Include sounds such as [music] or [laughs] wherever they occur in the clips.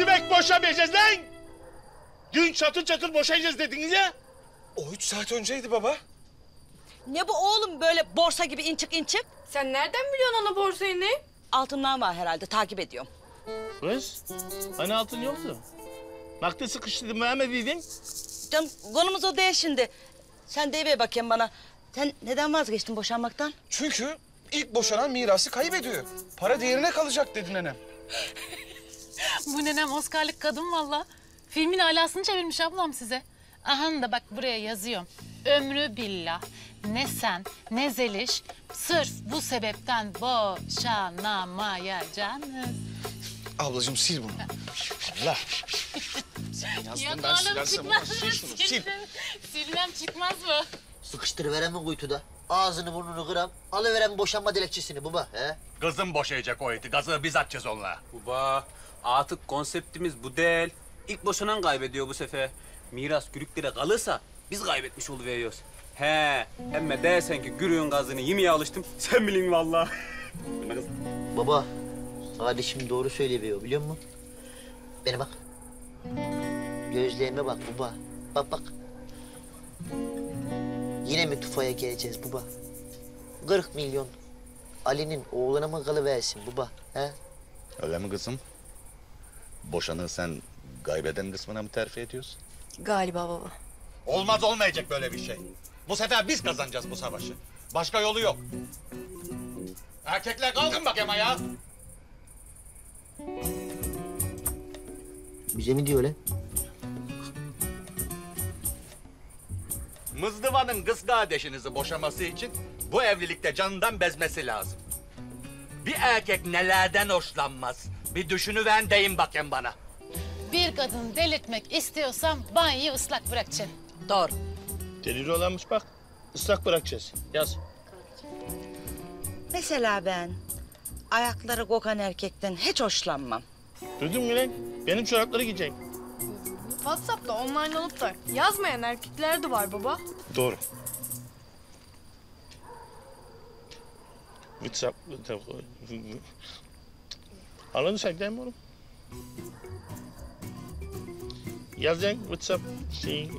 demek boşamayacağız lan? Dün çatır çatır boşayacağız dediniz ya. O üç saat önceydi baba. Ne bu oğlum böyle borsa gibi inçik inçik? Sen nereden biliyorsun ana borsayı ne? Altından var herhalde takip ediyorum. Kız, hani altın yoktu. Nakde sıkıştırdım beğenmediydin. Canım konumuz o değil şimdi. Sen deyiver bakayım bana. Sen neden vazgeçtin boşanmaktan? Çünkü ilk boşanan mirası kaybediyor. Para diğerine kalacak dedi nenem. [laughs] [laughs] Bu nenem Oscar'lık kadın valla. Filmin alasını çevirmiş ablam size. Aha da bak buraya yazıyorum. Ömrü billah ne sen ne Zeliş sırf bu sebepten boşanamayacaksınız. Ablacığım sil bunu. Allah. Sen yazdın ben silersem olmaz. Sil şunu sil. Silmem çıkmaz mı? Sıkıştırıveren mi kuytuda? Ağzını burnunu kıram. Alıveren boşanma dilekçesini baba. He? Kızım boşayacak o eti. Gazı biz atacağız onunla. Baba artık konseptimiz bu değil. İlk boşanan kaybediyor bu sefer. Miras gürüklere kalırsa biz kaybetmiş oluveriyoruz. He, emme dersen ki gürüğün gazını yemeye alıştım. [laughs] Sen bilin vallahi. [laughs] Baba, kardeşim doğru söylüyor biliyor musun? Bana bak. Gözlerime bak baba. Bak bak. Yine mi tufaya geleceğiz baba? 40 milyon. Ali'nin oğluna mı kalıversin baba? He? Öyle mi kızım? Boşanırsan kaybeden kısmına mı terfi ediyorsun? Galiba baba. Olmaz olmayacak böyle bir şey. Bu sefer biz kazanacağız bu savaşı. Başka yolu yok. Erkekler kalkın bakayım ayağa. Bize mi diyor lan? Mızdıvanın kız kardeşinizi boşaması için bu evlilikte canından bezmesi lazım. Bir erkek nelerden hoşlanmaz? Bir düşünüven deyin bakayım bana. Bir kadını delirtmek istiyorsan banyoyu ıslak bırakacaksın. Doğru. Deliri olanmış bak. Islak bırakacağız. Yaz. Mesela ben ayakları kokan erkekten hiç hoşlanmam. Duydun mu lan? Benim çorapları giyeceksin. WhatsApp'ta online olup da yazmayan erkekler de var baba. Doğru. WhatsApp... Anladın sen değil mi oğlum? Yazacaksın WhatsApp şey...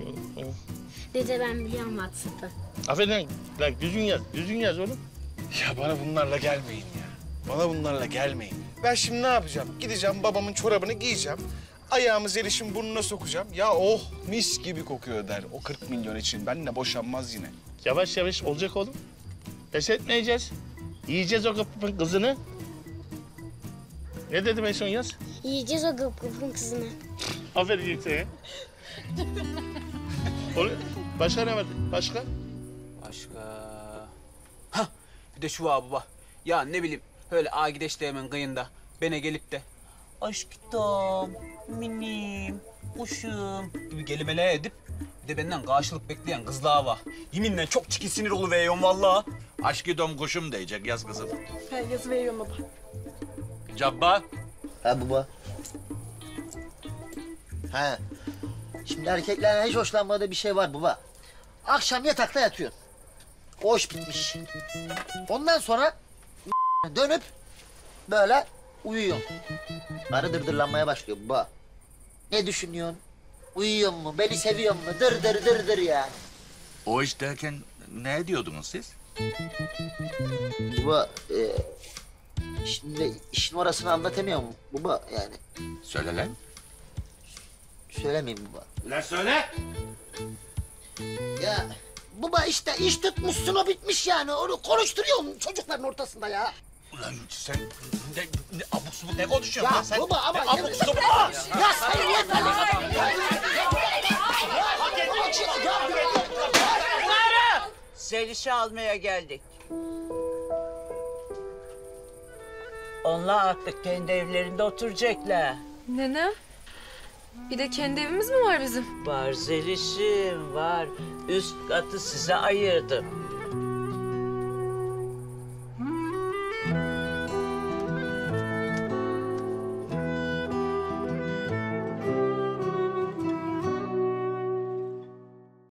Dede ben biliyorum WhatsApp'ı. Affedin lan düzgün yaz, düzgün yaz oğlum. Ya bana bunlarla gelmeyin ya. Bana bunlarla gelmeyin. Ben şimdi ne yapacağım? Gideceğim babamın çorabını giyeceğim. Ayağımı Zeliş'in burnuna sokacağım. Ya oh mis gibi kokuyor der. O 40 milyon için benimle boşanmaz yine. Yavaş yavaş olacak oğlum. Pes etmeyeceğiz. Yiyeceğiz o kapının kızını. Ne dedim en son yaz? Yiyeceğiz o gıp gıpın kızını. Aferin. Oğlum, Başka ne var? Başka? Başka... Hah, bir de şu var baba. Ya ne bileyim, öyle Agideşleğimin kıyında bana gelip de... Aşkım, minim, kuşum gibi kelimeler edip... Bir de benden karşılık bekleyen kızlar var. Yeminle çok çiki sinir oluveriyorum vallahi. Aşkı kuşum diyecek yaz kızım. Ben yazı veriyorum baba. Cabbar. Ha baba. Ha. Şimdi erkeklerden hiç hoşlanmadığı bir şey var baba. Akşam yatakta yatıyorsun. İş bitmiş. Ondan sonra [laughs] dönüp böyle uyuyorsun. Karı dırdırlanmaya başlıyor baba. Ne düşünüyorsun? Uyuyor mu? Beni seviyor mu? Dır dır dır dır ya. O iş derken ne diyordunuz siz? Baba, e, şimdi işin orasını anlatamıyorum baba yani. Söyle lan. Söylemeyeyim baba. Lan söyle. Ya baba işte iş tutmuşsun o bitmiş yani. Onu konuşturuyorsun çocukların ortasında ya. Ulan sen ne, ne abuk subuk ne konuşuyorsun Ya lan sen? baba ama... Ne abuk subuk. Aa! Ya sen niye böyle... Zeliş'i almaya geldik. Onlar artık kendi evlerinde oturacaklar. Nenem? Bir de kendi evimiz mi var bizim? Var Zeliş'im var. Üst katı size ayırdım.